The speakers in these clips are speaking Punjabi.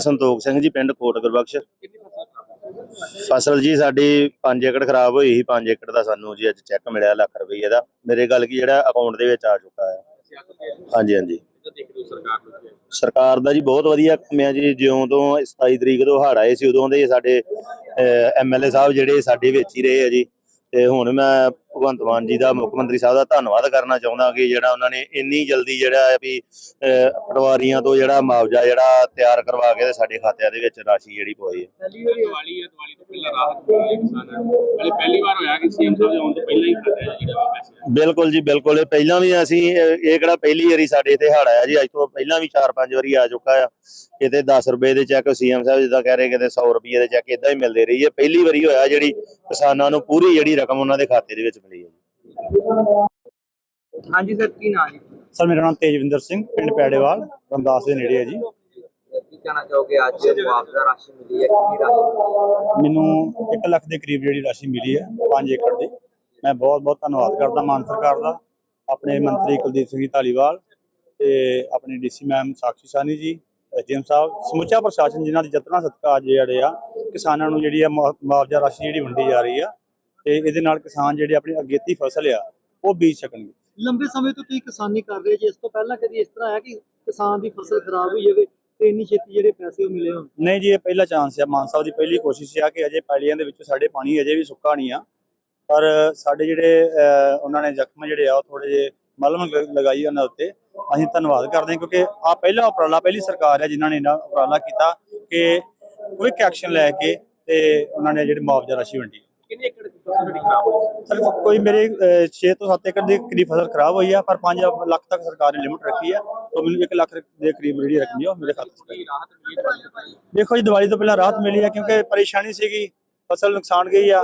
ਸੰਤੋਖ ਸਿੰਘ ਜੀ, ਪਿੰਡ ਕੋਟ ਗੁਰਬਖਸ਼। ਫਸਲ ਜੀ, ਸਾਡੀ 5 ਏਕੜ ਖਰਾਬ ਹੋਈ ਸੀ 5 ਏਕੜ ਦਾ ਸਾਨੂੰ ਜੀ ਅੱਜ ਚੈੱਕ ਮਿਲਿਆ ਲੱਖ ਰੁਪਏ ਦਾ। ਮੇਰੇ ਗੱਲ ਕੀ ਜਿਹੜਾ ਅਕਾਊਂਟ ਦੇ ਵਿੱਚ ਆ ਚੁੱਕਾ ਹੈ। ਹਾਂਜੀ ਹਾਂਜੀ। ਸਰਕਾਰ ਦਾ ਜੀ ਬਹੁਤ ਵਧੀਆ ਕੰਮ ਹੈ ਜੀ। ਜਿਉਂ ਤੋਂ 27 ਤਰੀਕ ਤੋਂ ਹੜ ਆਏ ਸੀ, ਉਦੋਂ ਦੇ ਸਾਡੇ ਐਮਐਲਏ ਸਾਹਿਬ ਜਿਹੜੇ ਸਾਡੇ ਵਿੱਚ ਹੀ ਰਹੇ ਆ ਜੀ। ਤੇ ਹੁਣ ਮੈਂ ਭਗਵੰਤ ਮਾਨ ਜੀ ਦਾ ਮੁੱਖ ਮੰਤਰੀ ਸਾਹਿਬ ਦਾ ਧੰਨਵਾਦ ਕਰਨਾ ਚਾਹੁੰਦਾ ਕਿ ਜਿਹੜਾ ਉਹਨਾਂ ਨੇ ਇੰਨੀ ਜਲਦੀ ਜਿਹੜਾ ਹੈ ਵੀ ਪਟਵਾਰੀਆਂ ਤੋਂ ਜਿਹੜਾ ਮੁਆਵਜ਼ਾ ਜਿਹੜਾ ਤਿਆਰ ਕਰਵਾ ਕੇ ਤੇ ਸਾਡੇ ਖਾਤਿਆਂ ਦੇ ਵਿੱਚ ਰਾਸ਼ੀ ਜਿਹੜੀ ਪਵਾਈ ਹੈ। ਪਹਿਲੀ ਵਾਰੀ ਦੀਵਾਲੀ ਹੈ ਦੀਵਾਲੀ ਤੋਂ ਪਹਿਲਾਂ ਰਾਹਤ ਮਿਲੀ ਹੈ ਕਿਸਾਨਾਂ ਨੂੰ ਪਹਿਲੇ ਪਹਿਲੀ ਵਾਰ ਹੋਇਆ ਕਿ ਸੀਐਮ ਸਾਹਿਬ ਦੇ ਆਉਣ ਤੋਂ ਪਹਿਲਾਂ ਹੀ ਖਾਤੇ ਆ ਜਿਹੜਾ ਵਾ ਪੈਸੇ ਬਿਲਕੁਲ ਜੀ ਬਿਲਕੁਲ। ਇਹ ਪਹਿਲਾਂ ਵੀ ਅਸੀਂ ਇਹ ਕਿਹੜਾ ਪਹਿਲੀ ਵਾਰੀ ਸਾਡੇ ਇੱਥੇ ਹੜ੍ਹ ਆਇਆ ਜੀ। ਅੱਜ ਤੋਂ ਪਹਿਲਾਂ ਵੀ 4-5 ਵਾਰੀ ਆ ਚੁੱਕਾ ਆ। ਕਿਤੇ 10 ਰੁਪਏ ਦੇ ਚੈੱਕ ਸੀਐਮ ਸਾਹਿਬ ਜਿੱਦਾਂ ਕਹਿ ਰਹੇ ਕਿਤੇ 100 ਰੁਪਏ ਦੇ ਚੈੱਕ ਇਦਾਂ ਹੀ ਮਿਲਦੇ ਰਹੀ ਹੈ ਪਹਿਲੀ ਵਾਰੀ ਹੋਇਆ ਜਿਹੜੀ ਕਿਸਾਨਾਂ ਨੂੰ ਪੂਰੀ ਜਿਹੜੀ ਰਕਮ ਉਹਨਾਂ ਦੇ ਖਾਤੇ ਦੇ ਵਿੱਚ ਮਿਲੀ ਹੈ ਜੀ। ਹਾਂਜੀ ਸਰ ਕੀ ਨਾਂ ਜੀ? ਸਰ ਮੇਰਾ ਨਾਮ ਤੇਜਵਿੰਦਰ ਸਿੰਘ ਪਿੰਡ ਪੈੜੇਵਾਲ ਰਮਦਾਸ ਦੇ ਨੇੜੇ ਹੈ ਜੀ। ਕੀ ਕਹਿਣਾ ਚਾਹੋਗੇ ਅੱਜ ਮੁਆਵਜ਼ਾ ਰਾਸ਼ੀ ਮਿਲੀ ਹੈ ਕਿੰਨੀ ਰਾਸ਼ੀ? ਮੈਨੂੰ 1 ਲੱਖ ਦੇ ਕਰੀਬ ਜਿਹੜੀ ਰਾਸ਼ੀ ਮਿਲੀ ਹੈ 5 ਏਕੜ ਦੀ। ਮੈਂ ਬਹੁਤ ਬਹੁਤ ਧੰਨਵਾਦ ਕਰਦਾ ਮਾਨ ਸਰਕਾਰ ਦਾ ਆਪਣੇ ਮੰਤਰੀ ਕੁਲਦੀਪ ਸਿੰਘ ਧਾਲੀਵਾਲ ਤੇ ਆਪਣੇ ਡੀਸੀ ਮੈਮ ਸਾਕਸ਼ੀ ਸਾਨੀ ਜੀ ਐਸਡੀਐਮ ਸਾਹਿਬ ਸਮੁੱਚਾ ਪ੍ਰਸ਼ਾਸਨ ਜਿਨ੍ਹਾਂ ਦੀ ਯਤਨਾਂ ਸਦਕਾ ਅੱਜ ਜਿਹੜੇ ਆ ਕਿਸਾਨਾਂ ਨੂੰ ਜਿਹੜੀ ਆ ਮੁਆ- ਮੁਆਵਜ਼ਾ ਰਾਸ਼ੀ ਜਿਹੜੀ ਵੰਡੀ ਜਾ ਰਹੀ ਆ ਤੇ ਇਹਦੇ ਨਾਲ ਕਿਸਾਨ ਜਿਹੜੇ ਆਪਣੀ ਅਗੇਤੀ ਫਸਲ ਆ ਉਹ ਬੀਜ ਸਕਣਗੇ। ਲੰਬੇ ਸਮੇਂ ਤੋਂ ਤੁਸੀਂ ਕਿਸਾਨੀ ਕਰ ਰਹੇ ਜੀ ਇਸ ਤੋਂ ਪਹਿਲਾਂ ਕਦੀ ਇਸ ਤਰ੍ਹਾਂ ਹੈ ਕਿ ਕਿਸਾਨ ਦੀ ਫਸਲ ਖਰਾਬ ਹੋਈ ਜਾਵੇ ਤੇ ਇੰਨੀ ਛੇਤੀ ਜਿਹੜੇ ਪੈਸੇ ਉਹ ਮਿਲੇ ਹੋਣ? ਨਹੀਂ ਜੀ ਇਹ ਪਹਿਲਾ ਚਾਂਸ ਹੈ ਮਾਨ ਸਾਹਿਬ ਦੀ ਪਹਿਲੀ ਕੋਸ਼ਿਸ਼ ਆ ਕਿ ਅਜੇ ਪੈਲੀਆਂ ਦੇ ਵਿੱਚ ਸਾਡੇ ਪਾਣੀ ਅਜੇ ਵੀ ਸੁੱਕਾ ਨਹੀਂ ਆ। ਪਰ ਸਾਡੇ ਜਿਹੜੇ ਉਹਨਾਂ ਨੇ ਜ਼ਖਮ ਜਿਹੜੇ ਆ ਉਹ ਥੋੜੇ ਜਿਹੇ ਮਲਮ ਲਗਾਈ ਉਹਨਾਂ ਉੱਤੇ। ਅਸੀਂ ਧੰਨਵਾਦ ਕਰਦੇ ਹਾਂ ਕਿਉਂਕਿ ਆ ਪਹਿਲਾ ਉਪਰਾਲਾ ਪਹਿਲੀ ਸਰਕਾਰ ਹੈ ਜਿਨ੍ਹਾਂ ਨੇ ਇਹਨਾਂ ਉਪਰਾਲਾ ਕੀਤਾ ਕਿ ਕੁਇਕ ਐਕਸ਼ਨ ਲੈ ਕੇ ਤੇ ਉਹਨਾਂ ਨੇ ਜਿਹੜੀ ਮੁਆਵਜ਼ਾ ਰਾਸ਼ੀ ਵੰਡੀ। ਕਿੰਨੇ ਏਕੜ ਦੀ ਫਸਲ ਜਿਹੜੀ ਖਰਾਬ ਹੋਈ? ਸਰ ਕੋਈ ਮੇਰੇ 6 ਤੋਂ 7 ਏਕੜ ਦੇ ਕਰੀਬ ਫਸਲ ਖਰਾਬ ਹੋਈ ਆ ਪਰ 5 ਲੱਖ ਤੱਕ ਸਰਕਾਰ ਨੇ ਲਿਮਟ ਰੱਖੀ ਆ ਤਾਂ ਮੈਨੂੰ 1 ਲੱਖ ਦੇ ਕਰੀਬ ਜਿਹੜੀ ਹੈ ਉਹ ਮੇਰੇ ਖਾਤੇ 'ਚ ਪਈ। ਰਾਹਤ ਮਿਲੀ? ਦੇਖੋ ਜੀ ਦੀਵਾਲੀ ਤੋਂ ਪਹਿਲਾਂ ਰਾਹਤ ਮਿਲੀ ਹੈ ਕਿਉਂਕਿ ਪਰੇਸ਼ਾਨੀ ਸੀਗੀ ਫਸਲ ਨੁਕਸਾਨ ਗਈ ਆ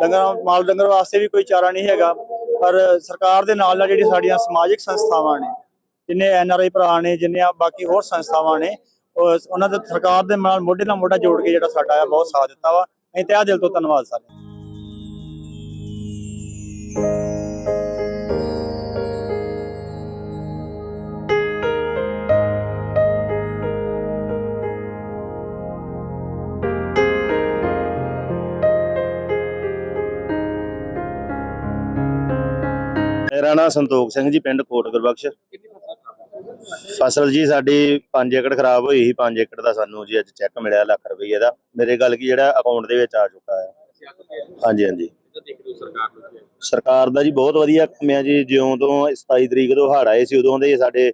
ਡੰਗਰਾਂ ਮਾਲ ਡੰਗਰ ਵਾਸਤੇ ਵੀ ਕੋਈ ਚਾਰਾ ਨਹੀਂ ਹੈਗਾ ਪਰ ਸਰਕਾਰ ਦੇ ਨਾਲ ਨਾਲ ਜਿਹੜੀ ਸਾਡੀਆਂ ਸਮਾਜਿਕ ਸੰਸਥਾਵਾਂ ਨੇ ਜਿੰਨੇ ਐਨ ਆਰ ਆਈ ਭਰਾ ਨੇ ਜਿੰਨੀਆਂ ਬਾਕੀ ਹੋਰ ਸੰਸਥਾਵਾਂ ਨੇ ਉਹ ਉਹਨਾਂ ਦੇ ਸਰਕਾਰ ਦੇ ਨਾਲ ਮੋਢੇ ਨਾਲ ਮੋਢਾ ਜੋੜ ਕੇ ਜਿਹੜਾ ਸਾਡਾ ਆ ਬਹੁਤ ਸਾਥ ਦਿੱਤਾ ਵਾ। ਅਸੀਂ ਤਹਿ ਦਿਲ ਤੋਂ ਧੰਨਵਾਦ ਸਾਰੇ ਮੇਰਾ ਸੰਤੋਖ ਸਿੰਘ ਜੀ, ਪਿੰਡ ਕੋਟ ਗੁਰਬਖਸ਼। ਫਸਲ ਜੀ, ਸਾਡੀ 5 ਏਕੜ ਖਰਾਬ ਹੋਈ ਸੀ 5 ਏਕੜ ਦਾ ਸਾਨੂੰ ਜੀ ਅੱਜ ਚੈੱਕ ਮਿਲਿਆ ਲੱਖ ਰੁਪਏ ਦਾ। ਮੇਰੇ ਗੱਲ ਕੀ ਜਿਹੜਾ ਅਕਾਊਂਟ ਦੇ ਵਿੱਚ ਆ ਚੁੱਕਾ ਹੈ। ਹਾਂਜੀ ਹਾਂਜੀ। ਸਰਕਾਰ ਦਾ ਜੀ ਬਹੁਤ ਵਧੀਆ ਕੰਮ ਹੈ ਜੀ। ਜਿਉਂ ਤੋਂ 27 ਤਰੀਕ ਤੋਂ ਹੜ੍ਹ ਆਏ ਸੀ, ਉਦੋਂ ਦੇ ਸਾਡੇ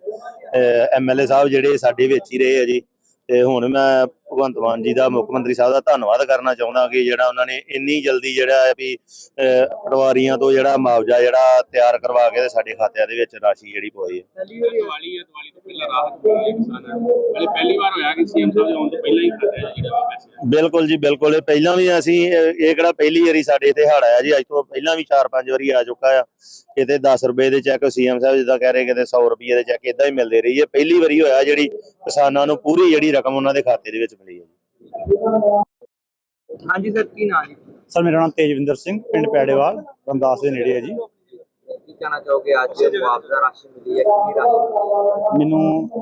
ਐਮਐਲਏ ਸਾਹਿਬ ਜਿਹੜੇ ਸਾਡੇ ਵਿੱਚ ਹੀ ਰਹੇ ਆ ਜੀ। ਤੇ ਹੁਣ ਮੈਂ ਭਗਵੰਤ ਮਾਨ ਜੀ ਦਾ ਮੁੱਖ ਮੰਤਰੀ ਸਾਹਿਬ ਦਾ ਧੰਨਵਾਦ ਕਰਨਾ ਚਾਹੁੰਦਾ ਕਿ ਜਿਹੜਾ ਉਹਨਾਂ ਨੇ ਇੰਨੀ ਜਲਦੀ ਜਿਹੜਾ ਵੀ ਪਟਵਾਰੀਆਂ ਤੋਂ ਜਿਹੜਾ ਮੁਆਵਜ਼ਾ ਜਿਹੜਾ ਤਿਆਰ ਕਰਵਾ ਕੇ ਸਾਡੇ ਖਾਤਿਆਂ ਦੇ ਵਿੱਚ ਰਾਸ਼ੀ ਜਿਹੜੀ ਪਵਾਈ ਹੈ। ਪਹਿਲੀ ਵਾਰੀ ਦੀਵਾਲੀ ਹੈ ਦੀਵਾਲੀ ਤੋਂ ਪਹਿਲਾਂ ਰਾਹਤ ਮਿਲੀ ਹੈ ਕਿਸਾਨਾਂ ਨੂੰ ਪਹਿਲੇ ਪਹਿਲੀ ਵਾਰ ਹੋਇਆ ਕਿ ਸੀਐਮ ਸਾਹਿਬ ਦੇ ਆਉਣ ਤੋਂ ਪਹਿਲਾਂ ਹੀ ਖਾਤੇ ਆ ਜਿਹੜਾ ਵਾ ਪੈਸੇ ਆ। ਬਿਲਕੁਲ ਜੀ ਬਿਲਕੁਲ। ਇਹ ਪਹਿਲਾਂ ਵੀ ਅਸੀਂ ਇਹ ਕਿਹੜਾ ਪਹਿਲੀ ਵਾਰੀ ਸਾਡੇ ਇੱਥੇ ਹੜ੍ਹ ਆਇਆ ਜੀ ਅੱਜ ਤੋਂ ਪਹਿਲਾਂ ਵੀ 4-5 ਵਾਰੀ ਆ ਚੁੱਕਾ ਆ। ਕਿਤੇ 10 ਰੁਪਏ ਦੇ ਚੈੱਕ ਸੀਐਮ ਸਾਹਿਬ ਜਿੱਦਾਂ ਕਹਿ ਰਹੇ ਕਿਤੇ 100 ਰੁਪਏ ਦੇ ਚੈੱਕ ਇਦਾਂ ਹੀ ਮਿਲਦੇ ਰਹੀ ਹੈ ਪਹਿਲੀ ਵਾਰੀ ਹੋਇਆ ਜਿਹੜੀ ਕਿਸਾਨਾਂ ਨੂੰ ਪੂਰੀ ਜਿਹੜੀ ਰਕਮ ਉਹਨਾਂ ਦੇ ਖਾਤੇ ਦੇ ਵਿੱਚ ਮਿਲੀ ਹੈ ਹਾਂਜੀ ਸਰ ਕੀ ਨਾਂ ਜੀ? ਸਰ ਮੇਰਾ ਨਾਮ ਤੇਜਵਿੰਦਰ ਸਿੰਘ ਪਿੰਡ ਪੈੜੇਵਾਲ ਰਮਦਾਸ ਦੇ ਨੇੜੇ ਹੈ ਜੀ। ਕੀ ਕਹਿਣਾ ਚਾਹੋਗੇ ਅੱਜ ਮੁਆਵਜ਼ਾ ਰਾਸ਼ੀ ਮਿਲੀ ਹੈ ਕਿੰਨੀ ਰਾਸ਼ੀ? ਮੈਨੂੰ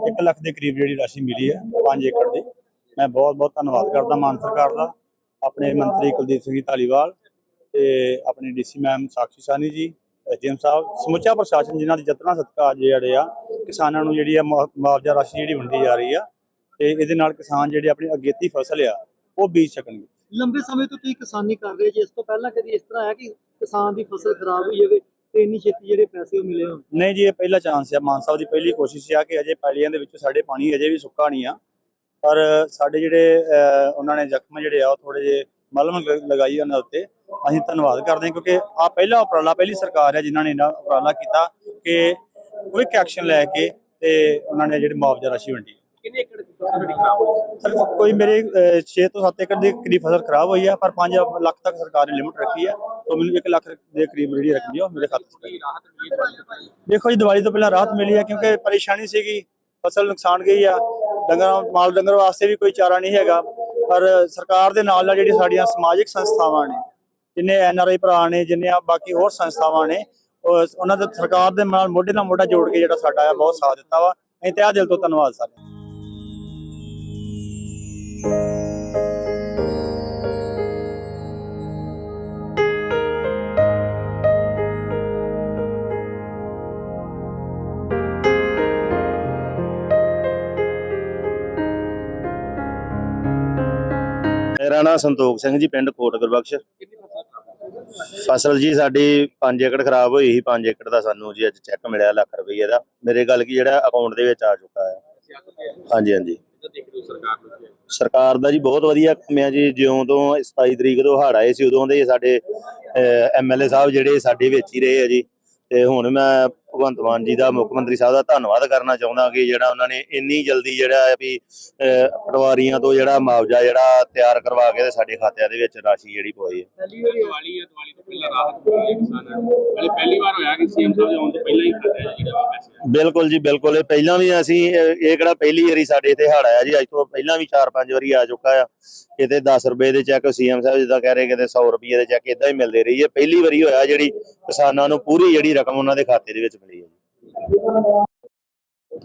1 ਲੱਖ ਦੇ ਕਰੀਬ ਜਿਹੜੀ ਰਾਸ਼ੀ ਮਿਲੀ ਹੈ 5 ਏਕੜ ਦੀ। ਮੈਂ ਬਹੁਤ ਬਹੁਤ ਧੰਨਵਾਦ ਕਰਦਾ ਮਾਨ ਸਰਕਾਰ ਦਾ ਆਪਣੇ ਮੰਤਰੀ ਕੁਲਦੀਪ ਸਿੰਘ ਧਾਲੀਵਾਲ ਤੇ ਆਪਣੇ ਡੀਸੀ ਮੈਮ ਸਾਕਸ਼ੀ ਸਾਨੀ ਜੀ ਐਸਡੀਐਮ ਸਾਹਿਬ ਸਮੁੱਚਾ ਪ੍ਰਸ਼ਾਸਨ ਜਿਨ੍ਹਾਂ ਦੀ ਯਤਨਾਂ ਸਦਕਾ ਅੱਜ ਜਿਹੜੇ ਆ ਕਿਸਾਨਾਂ ਨੂੰ ਜਿਹੜੀ ਆ ਮੁਆ- ਮੁਆਵਜ਼ਾ ਰਾਸ਼ੀ ਜਿਹੜੀ ਵੰਡੀ ਜਾ ਰਹੀ ਆ ਤੇ ਇਹਦੇ ਨਾਲ ਕਿਸਾਨ ਜਿਹੜੇ ਆਪਣੀ ਅਗੇਤੀ ਫਸਲ ਆ ਉਹ ਬੀਜ ਸਕਣਗੇ। ਲੰਬੇ ਸਮੇਂ ਤੋਂ ਤੁਸੀਂ ਕਿਸਾਨੀ ਕਰ ਰਹੇ ਜੀ ਇਸ ਤੋਂ ਪਹਿਲਾਂ ਕਦੀ ਇਸ ਤਰ੍ਹਾਂ ਹੈ ਕਿ ਕਿਸਾਨ ਦੀ ਫਸਲ ਖਰਾਬ ਹੋਈ ਜਾਵੇ ਤੇ ਇੰਨੀ ਛੇਤੀ ਜਿਹੜੇ ਪੈਸੇ ਉਹ ਮਿਲੇ ਹੋਣ? ਨਹੀਂ ਜੀ ਇਹ ਪਹਿਲਾ ਚਾਂਸ ਹੈ ਮਾਨ ਸਾਹਿਬ ਦੀ ਪਹਿਲੀ ਕੋਸ਼ਿਸ਼ ਆ ਕਿ ਅਜੇ ਪੈਲੀਆਂ ਦੇ ਵਿੱਚ ਸਾਡੇ ਪਾਣੀ ਅਜੇ ਵੀ ਸੁੱਕਾ ਨਹੀਂ ਆ। ਪਰ ਸਾਡੇ ਜਿਹੜੇ ਉਹਨਾਂ ਨੇ ਜ਼ਖਮ ਜਿਹੜੇ ਆ ਉਹ ਥੋੜੇ ਜਿਹੇ ਮਲਮ ਲਗਾਈ ਉਹਨਾਂ ਉੱਤੇ। ਅਸੀਂ ਧੰਨਵਾਦ ਕਰਦੇ ਹਾਂ ਕਿਉਂਕਿ ਆ ਪਹਿਲਾ ਉਪਰਾਲਾ ਪਹਿਲੀ ਸਰਕਾਰ ਹੈ ਜਿਨ੍ਹਾਂ ਨੇ ਇਹਨਾਂ ਉਪਰਾਲਾ ਕੀਤਾ ਕਿ ਕੁਇਕ ਐਕਸ਼ਨ ਲੈ ਕੇ ਤੇ ਉਹਨਾਂ ਨੇ ਜਿਹੜੀ ਮੁਆਵਜ਼ਾ ਰਾਸ਼ੀ ਵੰਡੀ। ਕਿੰਨੇ ਏਕੜ ਦੀ ਖਰਾਬ ਹੋਈ ਸਰ ਕੋਈ ਮੇਰੇ 6 ਤੋਂ 7 ਏਕੜ ਦੇ ਕਰੀਬ ਫਸਲ ਖਰਾਬ ਹੋਈ ਹੈ ਪਰ 5 ਲੱਖ ਤੱਕ ਸਰਕਾਰ ਨੇ ਲਿਮਟ ਰੱਖੀ ਹੈ ਤਾਂ ਮੈਨੂੰ 1 ਲੱਖ ਦੇ ਕਰੀਬ ਜਿਹੜੀ ਰੱਖਣੀ ਹੈ ਉਹ ਮੇਰੇ ਖਾਤੇ 'ਚ ਦੇਖੋ ਜੀ, ਦੀਵਾਲੀ ਤੋਂ ਪਹਿਲਾਂ ਰਾਹਤ ਮਿਲੀ ਹੈ ਕਿਉਂਕਿ ਪਰੇਸ਼ਾਨੀ ਸੀਗੀ, ਫਸਲ ਨੁਕਸਾਨ ਗਈ ਆ, ਡੰਗਰਾਂ, ਮਾਲ ਡੰਗਰ ਵਾਸਤੇ ਵੀ ਕੋਈ ਚਾਰਾ ਨਹੀਂ ਹੈਗਾ, ਪਰ ਸਰਕਾਰ ਦੇ ਨਾਲ ਨਾਲ ਜਿਹੜੀ ਸਾਡੀਆਂ ਸਮਾਜਿਕ ਸੰਸਥਾਵਾਂ ਨੇ, ਜਿੰਨੇ ਐਨ ਆਰ ਆਈ ਭਰਾ ਨੇ ਜਿੰਨੀਆਂ ਬਾਕੀ ਹੋਰ ਸੰਸਥਾਵਾਂ ਨੇ ਉਹਨਾਂ ਦੇ ਸਰਕਾਰ ਦੇ ਨਾਲ ਮੋਢੇ ਨਾਲ ਮੋਢਾ ਜੋੜ ਕੇ ਜਿਹੜਾ ਸਾਡਾ ਆ, ਬਹੁਤ ਸਾਥ ਦਿੱਤਾ ਵਾ। ਅਸੀਂ ਤਹਿ ਦਿਲ ਤੋਂ ਧੰਨਵਾਦ ਸਾਰੇ ਮੇਰਾ ਨਾਮ ਸੰਤੋਖ ਸਿੰਘ ਜੀ, ਪਿੰਡ ਕੋਟ ਗੁਰਬਖਸ਼। ਫਸਲ ਜੀ, ਸਾਡੀ 5 ਏਕੜ ਖਰਾਬ ਹੋਈ ਸੀ 5 ਏਕੜ ਦਾ ਸਾਨੂੰ ਜੀ ਅੱਜ ਚੈੱਕ ਮਿਲਿਆ ਲੱਖ ਰੁਪਏ ਦਾ। ਮੇਰੇ ਗੱਲ ਕੀ ਜਿਹੜਾ ਅਕਾਊਂਟ ਦੇ ਵਿੱਚ ਆ ਚੁੱਕਾ ਹੈ। ਹਾਂਜੀ ਹਾਂਜੀ। ਸਰਕਾਰ ਦਾ ਜੀ ਬਹੁਤ ਵਧੀਆ ਕੰਮ ਆ ਜੀ। ਜਿਉਂ ਤੋਂ 27 ਤਰੀਕ ਤੋਂ ਹੜ ਆਏ ਸੀ, ਉਦੋਂ ਦੇ ਸਾਡੇ ਐਮਐਲਏ ਸਾਹਿਬ ਜਿਹੜੇ ਸਾਡੇ ਵਿੱਚ ਹੀ ਰਹੇ ਆ ਜੀ। ਤੇ ਹੁਣ ਮੈਂ ਭਗਵੰਤ ਮਾਨ ਜੀ ਦਾ ਮੁੱਖ ਮੰਤਰੀ ਸਾਹਿਬ ਦਾ ਧੰਨਵਾਦ ਕਰਨਾ ਚਾਹੁੰਦਾ ਕਿ ਜਿਹੜਾ ਉਹਨਾਂ ਨੇ ਇੰਨੀ ਜਲਦੀ ਜਿਹੜਾ ਵੀ ਪਟਵਾਰੀਆਂ ਤੋਂ ਜਿਹੜਾ ਮੁਆਵਜ਼ਾ ਜਿਹੜਾ ਤਿਆਰ ਕਰਵਾ ਕੇ ਤੇ ਸਾਡੇ ਖਾਤਿਆਂ ਦੇ ਵਿੱਚ ਰਾਸ਼ੀ ਜਿਹੜੀ ਪਵਾਈ ਹੈ। ਪਹਿਲੀ ਵਾਰੀ ਦੀਵਾਲੀ ਹੈ ਦੀਵਾਲੀ ਤੋਂ ਪਹਿਲਾਂ ਰਾਹਤ ਮਿਲੀ ਹੈ ਕਿਸਾਨਾਂ ਨੂੰ। ਪਹਿਲੇ ਪਹਿਲੀ ਵਾਰ ਹੋਇਆ ਕਿ ਸੀਐਮ ਸਾਹਿਬ ਦੇ ਆਉਣ ਤੋਂ ਪਹਿਲਾਂ ਹੀ ਖਾਤੇ ਆ ਜਿਹੜਾ ਵਾ ਪੈਸੇ ਬਿਲਕੁਲ ਜੀ ਬਿਲਕੁਲ। ਇਹ ਪਹਿਲਾਂ ਵੀ ਅਸੀਂ ਇਹ ਕਿਹੜਾ ਪਹਿਲੀ ਵਾਰੀ ਸਾਡੇ ਇੱਥੇ ਹੜ੍ਹ ਆਇਆ ਜੀ। ਅੱਜ ਤੋਂ ਪਹਿਲਾਂ ਵੀ 4-5 ਵਾਰੀ ਆ ਚੁੱਕਾ ਆ। ਕਿਤੇ 10 ਰੁਪਏ ਦੇ ਚੈੱਕ ਸੀਐਮ ਸਾਹਿਬ ਜਿੱਦਾਂ ਕਹਿ ਰਹੇ ਕਿਤੇ 100 ਰੁਪਏ ਦੇ ਚੈੱਕ ਇਦਾਂ ਹੀ ਮਿਲਦੇ ਰਹੀ ਹੈ ਪਹਿਲੀ ਵਾਰੀ ਹੋਇਆ ਜਿਹੜੀ ਕਿਸਾਨਾਂ ਨੂੰ ਪੂਰੀ ਜਿਹੜੀ ਰਕਮ ਉਹਨਾਂ ਦੇ ਖਾਤੇ ਦੇ ਵਿੱਚ ਮਿਲੀ ਹੈ ਜੀ।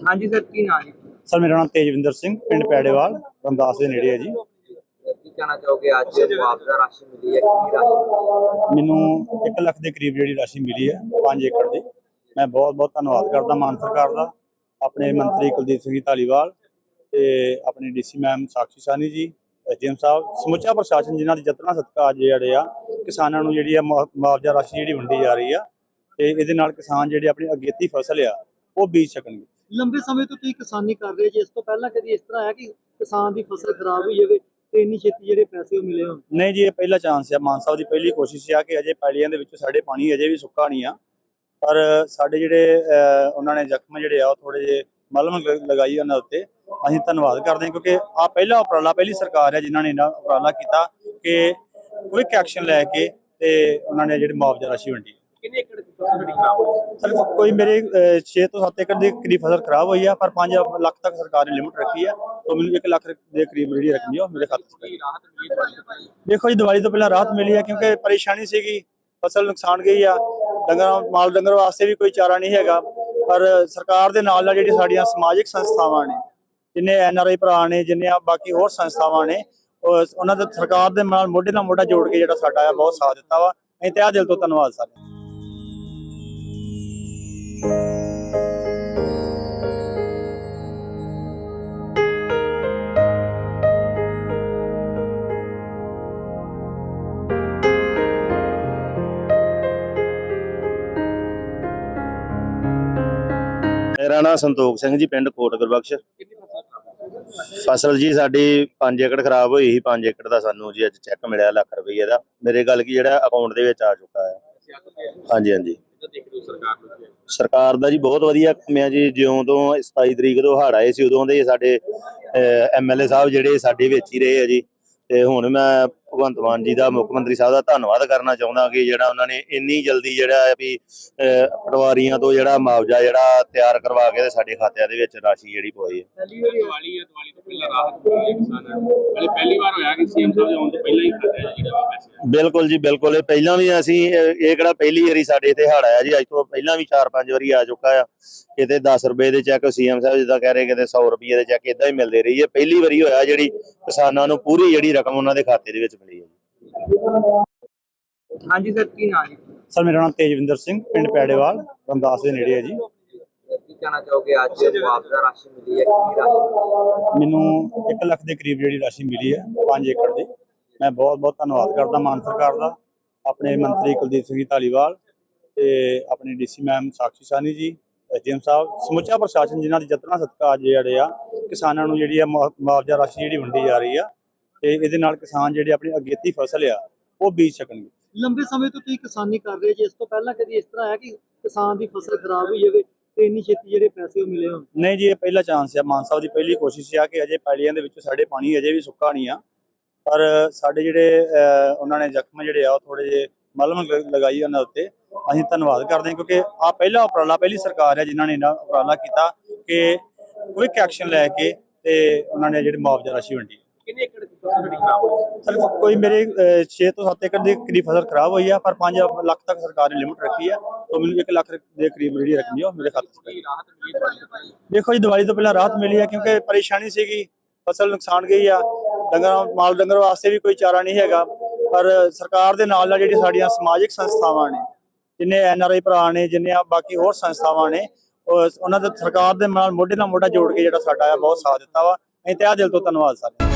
ਹਾਂਜੀ ਸਰ ਕੀ ਨਾਮ ਜੀ? ਸਰ ਮੇਰਾ ਨਾਮ ਤੇਜਵਿੰਦਰ ਸਿੰਘ ਪਿੰਡ ਪੈੜੇਵਾਲ ਰਮਦਾਸ ਦੇ ਨੇੜੇ ਹੈ ਜੀ। ਕੀ ਕਹਿਣਾ ਚਾਹੋਗੇ ਅੱਜ ਮੁਆਵਜ਼ਾ ਰਾਸ਼ੀ ਮਿਲੀ ਹੈ ਕਿੰਨੀ ਰਾਸ਼ੀ? ਮੈਨੂੰ 1 ਲੱਖ ਦੇ ਕਰੀਬ ਜਿਹੜੀ ਰਾਸ਼ੀ ਮਿਲੀ ਹੈ 5 ਏਕੜ ਦੀ। ਮੈਂ ਬਹੁਤ ਬਹੁਤ ਧੰਨਵਾਦ ਕਰਦਾ ਮਾਨ ਸਰਕਾਰ ਦਾ ਆਪਣੇ ਮੰਤਰੀ ਕੁਲਦੀਪ ਸਿੰਘ ਧਾਲੀਵਾਲ ਤੇ ਆਪਣੇ ਡੀਸੀ ਮੈਮ ਸਾਕਸ਼ੀ ਸਾਨੀ ਜੀ ਐਸਡੀਐਮ ਸਾਹਿਬ ਸਮੁੱਚਾ ਪ੍ਰਸ਼ਾਸਨ ਜਿਨ੍ਹਾਂ ਦੀ ਯਤਨਾਂ ਸਦਕਾ ਅੱਜ ਜਿਹੜੇ ਆ ਕਿਸਾਨਾਂ ਨੂੰ ਜਿਹੜੀ ਆ ਮੁਆ- ਮੁਆਵਜ਼ਾ ਰਾਸ਼ੀ ਜਿਹੜੀ ਵੰਡੀ ਜਾ ਰਹੀ ਆ ਤੇ ਇਹਦੇ ਨਾਲ ਕਿਸਾਨ ਜਿਹੜੇ ਆਪਣੀ ਅਗੇਤੀ ਫਸਲ ਆ ਉਹ ਬੀਜ ਸਕਣਗੇ। ਲੰਬੇ ਸਮੇਂ ਤੋਂ ਤੁਸੀਂ ਕਿਸਾਨੀ ਕਰ ਰਹੇ ਜੀ ਇਸ ਤੋਂ ਪਹਿਲਾਂ ਕਦੀ ਇਸ ਤਰ੍ਹਾਂ ਆਇਆ ਕਿ ਕਿਸਾਨ ਦੀ ਫਸਲ ਖਰਾਬ ਹੋਈ ਜਾਵੇ ਤੇ ਇੰਨੀ ਛੇਤੀ ਜਿਹੜੇ ਪੈਸੇ ਉਹ ਮਿਲੇ ਹੋਣ? ਨਹੀਂ ਜੀ ਇਹ ਪਹਿਲਾ ਚਾਂਸ ਹੈ ਮਾਨ ਸਾਹਿਬ ਦੀ ਪਹਿਲੀ ਕੋਸ਼ਿਸ਼ ਆ ਕਿ ਅਜੇ ਪੈਲੀਆਂ ਦੇ ਵਿੱਚ ਸਾਡੇ ਪਾਣੀ ਅਜੇ ਵੀ ਸੁੱਕਾ ਨਹੀਂ ਆ। ਪਰ ਸਾਡੇ ਜਿਹੜੇ ਉਹਨਾਂ ਨੇ ਜ਼ਖਮ ਜਿਹੜੇ ਆ ਉਹ ਥੋੜੇ ਜਿਹੇ ਮਲਮ ਲਗਾਈ ਉਹਨਾਂ ਉੱਤੇ। ਅਸੀਂ ਧੰਨਵਾਦ ਕਰਦੇ ਹਾਂ ਕਿਉਂਕਿ ਆ ਪਹਿਲਾ ਉਪਰਾਲਾ ਪਹਿਲੀ ਸਰਕਾਰ ਹੈ ਜਿਨ੍ਹਾਂ ਨੇ ਇਹਨਾਂ ਉਪਰਾਲਾ ਕੀਤਾ ਕਿ ਕੁਇਕ ਐਕਸ਼ਨ ਲੈ ਕੇ ਤੇ ਉਹਨਾਂ ਨੇ ਜਿਹੜੇ ਮੁਆਵਜ਼ਾ ਰਾਸ਼ੀ ਵੰਡੀ। ਕਿੰਨੇ ਖਰਾਬ ਹੋਈ ਸਰ, ਕੋਈ ਮੇਰੇ 6 ਤੋਂ 7 ਏਕੜ ਦੇ ਕਰੀਬ ਫਸਲ ਖਰਾਬ ਹੋਈ ਆ, ਪਰ 5 ਲੱਖ ਤੱਕ ਸਰਕਾਰ ਨੇ ਲਿਮਟ ਰੱਖੀ ਆ, ਤਾਂ ਮੈਨੂੰ 1 ਲੱਖ ਦੇ ਕਰੀਬ ਜਿਹੜੀ ਰੱਖਣੀ ਹੈ ਉਹ ਮੇਰੇ ਖਾਤੇ 'ਚ ਦੇਖੋ ਜੀ, ਦੀਵਾਲੀ ਤੋਂ ਪਹਿਲਾਂ ਰਾਹਤ ਮਿਲੀ ਹੈ ਕਿਉਂਕਿ ਪਰੇਸ਼ਾਨੀ ਸੀਗੀ, ਫਸਲ ਨੁਕਸਾਨ ਗਈ ਆ, ਡੰਗਰਾਂ, ਮਾਲ ਡੰਗਰ ਵਾਸਤੇ ਵੀ ਕੋਈ ਚਾਰਾ ਨਹੀਂ ਹੈਗਾ, ਪਰ ਸਰਕਾਰ ਦੇ ਨਾਲ ਨਾਲ ਜਿਹੜੀ ਸਾਡੀਆਂ ਸਮਾਜਿਕ ਸੰਸਥਾਵਾਂ ਨੇ, ਜਿੰਨੇ ਐਨ ਆਰ ਆਈ ਭਰਾ ਨੇ, ਜਿੰਨੇ ਆ ਬਾਕੀ ਹੋਰ ਸੰਸਥਾਵਾਂ ਨੇ ਉਹਨਾਂ ਦਾ ਸਰਕਾਰ ਦੇ ਨਾਲ ਮੋਢੇ ਨਾਲ ਮੋਢਾ ਜੋੜ ਕੇ ਜਿਹੜਾ ਸਾਡਾ ਆ, ਬਹੁਤ ਸਾਥ ਦਿੱਤਾ ਵਾ। ਅਸੀਂ ਤੇ ਆ ਦਿਲ ਤੋਂ ਧੰਨਵਾਦ ਸਾਰੇ ਮੇਰਾ ਨਾਮ ਸੰਤੋਖ ਸਿੰਘ ਜੀ, ਪਿੰਡ ਕੋਟ ਗੁਰਬਖਸ਼। ਫਸਲ ਜੀ, ਸਾਡੀ 5 ਏਕੜ ਖਰਾਬ ਹੋਈ ਸੀ 5 ਏਕੜ ਦਾ ਸਾਨੂੰ ਜੀ ਅੱਜ ਚੈੱਕ ਮਿਲਿਆ ਲੱਖ ਰੁਪਏ ਦਾ। ਮੇਰੇ ਗੱਲ ਕੀ ਜਿਹੜਾ ਅਕਾਊਂਟ ਦੇ ਵਿੱਚ ਆ ਚੁੱਕਾ ਹੈ। ਹਾਂਜੀ ਹਾਂਜੀ। ਸਰਕਾਰ ਦਾ ਜੀ ਬਹੁਤ ਵਧੀਆ ਕੰਮ ਆ ਜੀ। ਜਿਉਂ ਤੋਂ 27 ਤਰੀਕ ਤੋਂ ਹੜ ਆਏ ਸੀ, ਉਦੋਂ ਦੇ ਸਾਡੇ ਐਮਐਲਏ ਸਾਹਿਬ ਜਿਹੜੇ ਸਾਡੇ ਵਿੱਚ ਹੀ ਰਹੇ ਆ ਜੀ। ਤੇ ਹੁਣ ਮੈਂ ਭਗਵੰਤ ਮਾਨ ਜੀ ਦਾ ਮੁੱਖ ਮੰਤਰੀ ਸਾਹਿਬ ਦਾ ਧੰਨਵਾਦ ਕਰਨਾ ਚਾਹੁੰਦਾ ਕਿ ਜਿਹੜਾ ਉਹਨਾਂ ਨੇ ਇੰਨੀ ਜਲਦੀ ਜਿਹੜਾ ਵੀ ਪਟਵਾਰੀਆਂ ਤੋਂ ਜਿਹੜਾ ਮੁਆਵਜ਼ਾ ਜਿਹੜਾ ਤਿਆਰ ਕਰਵਾ ਕੇ ਸਾਡੇ ਖਾਤਿਆਂ ਦੇ ਵਿੱਚ ਰਾਸ਼ੀ ਜਿਹੜੀ ਪਵਾਈ ਹੈ। ਪਹਿਲੀ ਵਾਰੀ ਦੀਵਾਲੀ ਹੈ ਦੀਵਾਲੀ ਤੋਂ ਪਹਿਲਾਂ ਰਾਹਤ ਮਿਲੀ ਹੈ ਕਿਸਾਨਾਂ ਨੂੰ ਪਹਿਲੇ ਪਹਿਲੀ ਵਾਰ ਹੋਇਆ ਕਿ ਸੀਐਮ ਸਾਹਿਬ ਦੇ ਆਉਣ ਤੋਂ ਪਹਿਲਾਂ ਹੀ ਖਾਤੇ ਆ ਜਿਹੜਾ ਵਾ ਪੈਸੇ ਬਿਲਕੁਲ ਜੀ ਬਿਲਕੁਲ। ਇਹ ਪਹਿਲਾਂ ਵੀ ਅਸੀਂ ਇਹ ਕਿਹੜਾ ਪਹਿਲੀ ਵਾਰੀ ਸਾਡੇ ਇੱਥੇ ਹੜ੍ਹ ਆਇਆ ਜੀ। ਅੱਜ ਤੋਂ ਪਹਿਲਾਂ ਵੀ 4-5 ਵਾਰੀ ਆ ਚੁੱਕਾ ਆ। ਕਿਤੇ 10 ਰੁਪਏ ਦੇ ਚੈੱਕ ਸੀਐਮ ਸਾਹਿਬ ਜਿੱਦਾਂ ਕਹਿ ਰਹੇ ਕਿਤੇ 100 ਰੁਪਏ ਦੇ ਚੈੱਕ ਇਦਾਂ ਹੀ ਮਿਲਦੇ ਰਹੀ ਹੈ ਪਹਿਲੀ ਵਾਰੀ ਹੋਇਆ ਜਿਹੜੀ ਕਿਸਾਨਾਂ ਨੂੰ ਪੂਰੀ ਜਿਹੜੀ ਰਕਮ ਉਹਨਾਂ ਦੇ ਖਾਤੇ ਦੇ ਵਿੱਚ ਮਿਲੀ ਹੈ ਹਾਂਜੀ ਸਰ ਕੀ ਨਾਮ ਜੀ? ਸਰ ਮੇਰਾ ਨਾਮ ਤੇਜਵਿੰਦਰ ਸਿੰਘ ਪਿੰਡ ਪੈੜੇਵਾਲ ਰਮਦਾਸ ਦੇ ਨੇੜੇ ਹੈ ਜੀ। ਕੀ ਕਹਿਣਾ ਚਾਹੋਗੇ ਅੱਜ ਮੁਆਵਜ਼ਾ ਰਾਸ਼ੀ ਮਿਲੀ ਹੈ ਕਿੰਨੀ ਰਾਸ਼ੀ? ਮੈਨੂੰ 1 ਲੱਖ ਦੇ ਕਰੀਬ ਜਿਹੜੀ ਰਾਸ਼ੀ ਮਿਲੀ ਹੈ 5 ਏਕੜ ਦੀ। ਮੈਂ ਬਹੁਤ ਬਹੁਤ ਧੰਨਵਾਦ ਕਰਦਾ ਮਾਨ ਸਰਕਾਰ ਦਾ ਆਪਣੇ ਮੰਤਰੀ ਕੁਲਦੀਪ ਸਿੰਘ ਜੀ ਧਾਲੀਵਾਲ ਤੇ ਆਪਣੇ ਡੀਸੀ ਮੈਮ ਸਾਕਸ਼ੀ ਸਾਨੀ ਜੀ ਐਸਡੀਐਮ ਸਾਹਿਬ ਸਮੁੱਚਾ ਪ੍ਰਸ਼ਾਸਨ ਜਿਨ੍ਹਾਂ ਦੀ ਯਤਨਾਂ ਸਦਕਾ ਅੱਜ ਜਿਹੜੇ ਆ ਕਿਸਾਨਾਂ ਨੂੰ ਜਿਹੜੀ ਆ ਮੁਆ- ਮੁਆਵਜ਼ਾ ਰਾਸ਼ੀ ਜਿਹੜੀ ਵੰਡੀ ਜਾ ਰਹੀ ਆ ਤੇ ਇਹਦੇ ਨਾਲ ਕਿਸਾਨ ਜਿਹੜੇ ਆਪਣੀ ਅਗੇਤੀ ਫਸਲ ਆ ਉਹ ਬੀਜ ਸਕਣਗੇ। ਲੰਬੇ ਸਮੇਂ ਤੋਂ ਤੁਸੀਂ ਕਿਸਾਨੀ ਕਰ ਰਹੇ ਜੀ ਇਸ ਤੋਂ ਪਹਿਲਾਂ ਕਦੀ ਇਸ ਤਰ੍ਹਾਂ ਆਇਆ ਕਿ ਕਿਸਾਨ ਦੀ ਫਸਲ ਖਰਾਬ ਹੋਈ ਜਾਵੇ ਤੇ ਇੰਨੀ ਛੇਤੀ ਜਿਹੜੇ ਪੈਸੇ ਉਹ ਮਿਲੇ ਹੋਣ? ਨਹੀਂ ਜੀ ਇਹ ਪਹਿਲਾ ਚਾਂਸ ਹੈ ਮਾਨ ਸਾਹਿਬ ਦੀ ਪਹਿਲੀ ਕੋਸ਼ਿਸ਼ ਆ ਕਿ ਅਜੇ ਪੈਲੀਆਂ ਦੇ ਵਿੱਚ ਸਾਡੇ ਪਾਣੀ ਅਜੇ ਵੀ ਸੁੱਕਾ ਨਹੀਂ ਆ। ਪਰ ਸਾਡੇ ਜਿਹੜੇ ਉਹਨਾਂ ਨੇ ਜ਼ਖਮ ਜਿਹੜੇ ਆ ਉਹ ਥੋੜੇ ਜਿਹੇ ਮਲਮ ਲਗਾਈ ਉਹਨਾਂ ਉੱਤੇ। ਅਸੀਂ ਧੰਨਵਾਦ ਕਰਦੇ ਹਾਂ ਕਿਉਂਕਿ ਆ ਪਹਿਲਾ ਉਪਰਾਲਾ ਪਹਿਲੀ ਸਰਕਾਰ ਹੈ ਜਿਨ੍ਹਾਂ ਨੇ ਇਹਨਾਂ ਉਪਰਾਲਾ ਕੀਤਾ ਕਿ ਕੁਇਕ ਐਕਸ਼ਨ ਲੈ ਕੇ ਤੇ ਉਹਨਾਂ ਨੇ ਜਿਹੜੇ ਮੁਆਵਜ਼ਾ ਰਾਸ਼ੀ ਵੰਡੀ। ਕਿੰਨੇ ਏਕੜ ਦੀ ਫਸਲ ਤੁਹਾਡੀ ਖਰਾਬ ਹੋਈ ਸਰ ਕੋਈ ਮੇਰੇ 6 ਤੋਂ 7 ਏਕੜ ਦੇ ਕਰੀਬ ਫਸਲ ਖਰਾਬ ਹੋਈ ਆ ਪਰ 5 ਲੱਖ ਤੱਕ ਸਰਕਾਰ ਨੇ ਲਿਮਟ ਰੱਖੀ ਆ ਤਾਂ ਮੈਨੂੰ 1 ਲੱਖ ਦੇ ਕਰੀਬ ਜਿਹੜੀ ਰਕਮ ਹੈ ਉਹ ਮੇਰੇ ਖਾਤੇ 'ਚ ਰਾਹਤ ਮਿਲੀ ਹੈ ਦੇਖੋ ਜੀ ਦੀਵਾਲੀ ਤੋਂ ਪਹਿਲਾਂ ਰਾਹਤ ਮਿਲੀ ਹੈ ਕਿਉਂਕਿ ਪਰੇਸ਼ਾਨੀ ਸੀਗੀ ਫਸਲ ਨੁਕਸਾਨ ਗਈ ਆ ਡੰਗਰ ਮਾਲ ਡੰਗਰ ਵਾਸਤੇ ਵੀ ਕੋਈ ਚਾਰਾ ਨਹੀਂ ਹੈਗਾ ਪਰ ਸਰਕਾਰ ਦੇ ਨਾਲ ਨਾਲ ਜਿਹੜੀ ਸਾਡੀਆਂ ਸਮਾਜਿਕ ਸੰਸਥਾਵਾਂ ਨੇ ਜਿੰਨੇ ਐਨ ਆਰ ਆਈ ਭਰਾ ਨੇ ਜਿੰਨੇ ਆ ਬਾਕੀ ਹੋਰ ਸੰਸਥਾਵਾਂ ਨੇ ਉਹ- ਉਹਨਾਂ ਦੇ ਸਰਕਾਰ ਦੇ ਨਾਲ ਮੋਢੇ ਨਾਲ ਮੋਢਾ ਜੋੜ ਕੇ ਜਿਹੜਾ ਸਾਡਾ ਆ ਬਹੁਤ ਸਾਥ ਦਿੱਤਾ ਵਾ। ਅਸੀਂ ਤੇ ਆ ਦਿਲ ਤੋਂ ਧੰਨਵਾਦ ਸਾਰੇ।